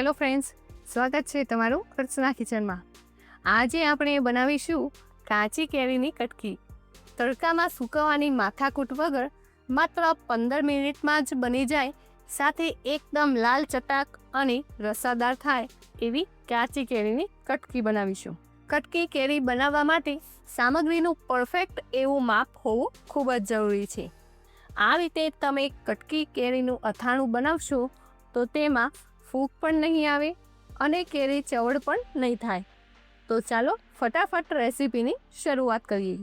Hello friends, સ્વાગત છે તમારું અર્ચના કિચનમાં. આજે આપણે બનાવીશું કાચી કેરીની કટકી. તડકામાં સૂકવવાની માથાકૂટ વગર માત્ર પંદર મિનિટમાં જ બની જાય, સાથે એકદમ લાલ ચટાક અને રસાદાર થાય એવી કાચી કેરીની કટકી બનાવીશું. કટકી કેરી બનાવવા માટે સામગ્રીનું પરફેક્ટ એવું માપ હોવું ખૂબ જ જરૂરી છે. આ રીતે તમે કટકી કેરીનું અથાણું બનાવશો તો તેમાં ફૂગ પણ નહીં આવે અને કેરી ચવડ પણ નહીં થાય. તો ચાલો ફટાફટ રેસીપીની શરૂઆત કરીએ.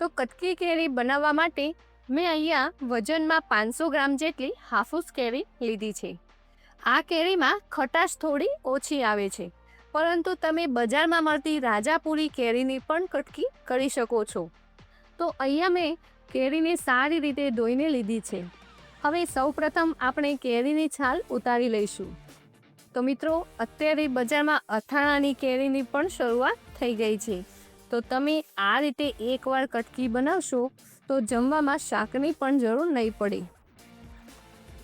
તો કટકી કેરી બનાવવા માટે મેં અહીંયા વજનમાં પાંચસો ગ્રામ જેટલી હાફૂસ કેરી લીધી છે. આ કેરીમાં ખટાશ થોડી ઓછી આવે છે, પરંતુ તમે બજારમાં મળતી રાજાપુરી કેરીની પણ કટકી કરી શકો છો. તો અહીંયા મેં કેરીને સારી રીતે ધોઈને લીધી છે. હવે સૌપ્રથમ આપણે કેરીની છાલ ઉતારી લઈશું. તો મિત્રો, અત્યારે બજારમાં અથાણાની કેરીની પણ શરૂઆત થઈ ગઈ છે. તો તમે આ રીતે એકવાર કટકી બનાવશો, તો જમવામાં શાકની પણ જરૂર નહીં પડે.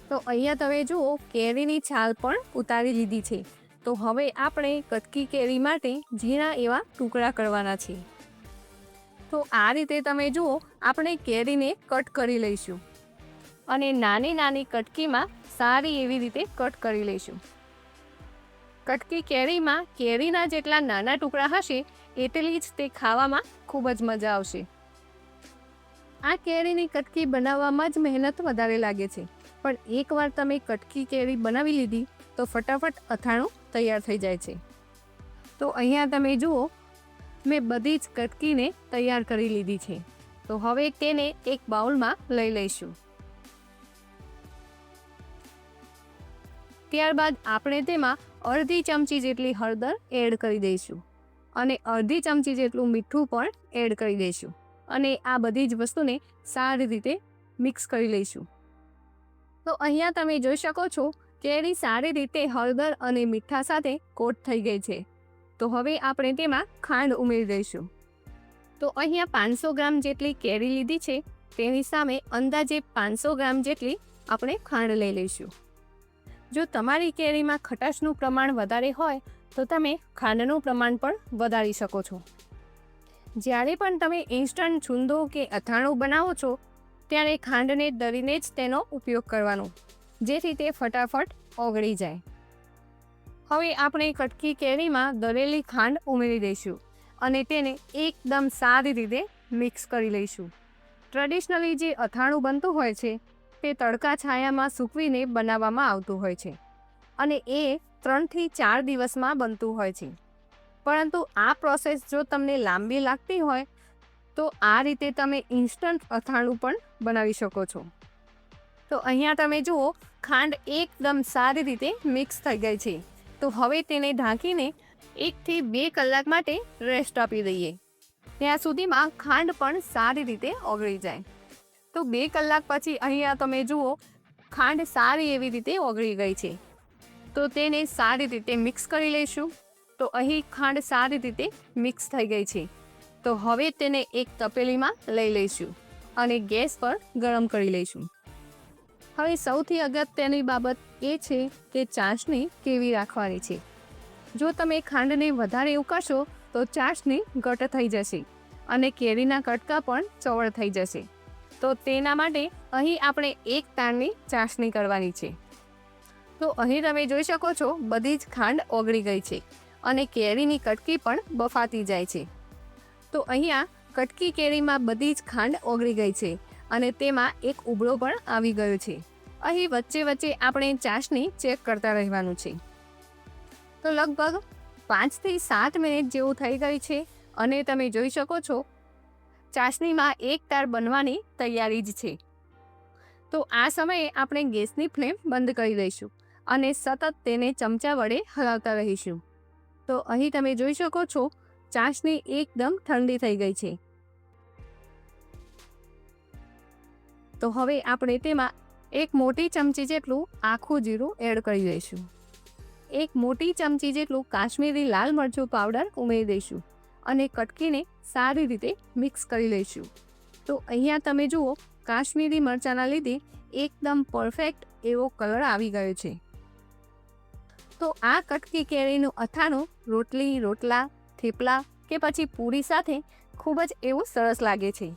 તો અહીંયા તમે જુઓ, કેરીની છાલ પણ ઉતારી લીધી છે. તો હવે આપણે કટકી કેરી માટે ઝીણા એવા ટુકડા કરવાના છે. તો આ રીતે તમે જુઓ, આપણે કેરીને કટ કરી લઈશું. અને નાની નાની કટકીમાં સારી એવી રીતે કટ કરી લઈશું. કટકી કેરીમાં કેરીના જેટલા નાના ટુકડા હશે, એટલી જ તે ખાવામાં ખૂબ જ મજા આવશે. આ કેરીની કટકી બનાવવામાં જ મહેનત વધારે લાગે છે. પણ એકવાર તમે કટકી કેરી બનાવી લીધી, તો ફટાફટ અથાણું તૈયાર થઈ જાય છે. તો અહીંયા તમે જુઓ, મેં બધી જ કટકીને તૈયાર કરી લીધી છે. તો હવે તેને એક બાઉલમાં લઈ લઈશું. ત્યારબાદ આપણે તેમાં અડધી ચમચી જેટલી હળદર એડ કરી દઈશું અને અડધી ચમચી જેટલું મીઠું પણ એડ કરી દઈશું અને આ બધી જ વસ્તુને સારી રીતે મિક્સ કરી લઈશું. તો અહીંયા તમે જોઈ શકો છો કેરી સારી રીતે હળદર અને મીઠા સાથે કોટ થઈ ગઈ છે. તો હવે આપણે તેમાં ખાંડ ઉમેરી દઈશું. તો અહીંયા પાંચસો ગ્રામ જેટલી કેરી લીધી છે, તેની સામે અંદાજે પાંચસો ગ્રામ જેટલી આપણે ખાંડ લઈ લઈશું. જો તમારી કેરીમાં ખટાશનું પ્રમાણ વધારે હોય, તો તમે ખાંડનું પ્રમાણ પણ વધારી શકો છો. જ્યારે પણ તમે ઇન્સ્ટન્ટ છૂંદો કે અથાણું બનાવો છો, ત્યારે ખાંડને દરીને જ તેનો ઉપયોગ કરવાનો, જેથી તે ફટાફટ ઓગળી જાય. હવે આપણે કટકી કેરીમાં દરેલી ખાંડ ઉમેરી દઈશું અને તેને એકદમ સારી રીતે મિક્સ કરી લઈશું. ટ્રેડિશનલી જે અથાણું બનતું હોય છે તે તડકા છાયામાં સૂકવીને બનાવવામાં આવતું હોય છે અને એ ત્રણથી ચાર દિવસમાં બનતું હોય છે. પરંતુ આ પ્રોસેસ જો તમને લાંબી લાગતી હોય, તો આ રીતે તમે ઇન્સ્ટન્ટ અથાણું પણ બનાવી શકો છો. તો અહીંયા તમે જુઓ, ખાંડ એકદમ સારી રીતે મિક્સ થઈ ગઈ છે. તો હવે તેને ઢાંકીને એકથી બે કલાક માટે રેસ્ટ આપી દઈએ. ત્યાં સુધીમાં ખાંડ પણ સારી રીતે ઓગળી જાય. તો બે કલાક પછી અહીંયા તમે જુઓ, ખાંડ સારી એવી રીતે ઓગળી ગઈ છે. તો તેને સારી રીતે મિક્સ કરી લઈશું. તો અહીં ખાંડ સારી રીતે મિક્સ થઈ ગઈ છે. તો હવે તેને એક તપેલીમાં લઈ લઈશું અને ગેસ પર ગરમ કરી લઈશું. હવે સૌથી અગત્યની બાબત એ છે કે ચાસણી કેવી રાખવાની છે. જો તમે ખાંડને વધારે ઉકાશો તો ચાસણી ઘટ થઈ જશે અને કેરીના કટકા પણ ચવળ થઈ જશે. તો તેના માટે અહીં આપણે એક તાણની ચાસણી કરવાની છે. તો અહીં તમે જોઈ શકો છો, બધી જ ખાંડ ઓગળી ગઈ છે અને કેરીની કટકી પણ બફાતી જાય છે. તો અહીંયા કટકી કેરીમાં બધી જ ખાંડ ઓગળી ગઈ છે અને તેમાં એક ઉબળો પણ આવી ગયો છે. અહીં વચ્ચે વચ્ચે આપણે ચાસણી ચેક કરતા રહેવાનું છે. તો લગભગ પાંચથી સાત મિનિટ જેવું થઈ ગઈ છે અને તમે જોઈ શકો છો ચાસણીમાં એક તાર બનવાની તૈયારી જ છે. તો આ સમયે આપણે ગેસની ફ્લેમ બંધ કરી દઈશું અને સતત તેને ચમચા વડે હલાવતા રહીશું. તો અહીં તમે જોઈ શકો છો, ચાસણી એકદમ ઠંડી થઈ ગઈ છે. તો હવે આપણે તેમાં એક મોટી ચમચી જેટલું આખું જીરું એડ કરી દઈશું. એક મોટી ચમચી જેટલું કાશ્મીરી લાલ મરચું પાવડર ઉમેરી દઈશું. અને કટકીને સારી રીતે મિક્સ કરી લઈશું. તો અહીંયા તમે જુઓ, કાશ્મીરી મરચાંના લીધે એકદમ પરફેક્ટ એવો કલર આવી ગયો છે. તો આ કટકી કેરીનું અથાણું રોટલી, રોટલા, થેપલા કે પછી પૂરી સાથે ખૂબ જ એવું સરસ લાગે છે.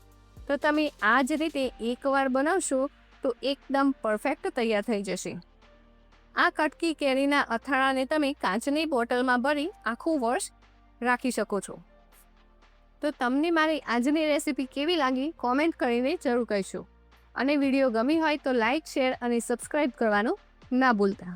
તો તમે આ જ રીતે એકવાર બનાવશો તો એકદમ પરફેક્ટ તૈયાર થઈ જશે. આ કટકી કેરીના અથાણાને તમે કાચની બોટલમાં ભરી આખું વર્ષ રાખી શકો છો. તો તમને મારી આજની રેસીપી કેવી લાગી કોમેન્ટ કરીને જરૂર કહીશું. અને વીડિયો ગમી હોય તો લાઇક શેર અને સબસ્ક્રાઈબ કરવાનું ના ભૂલતા.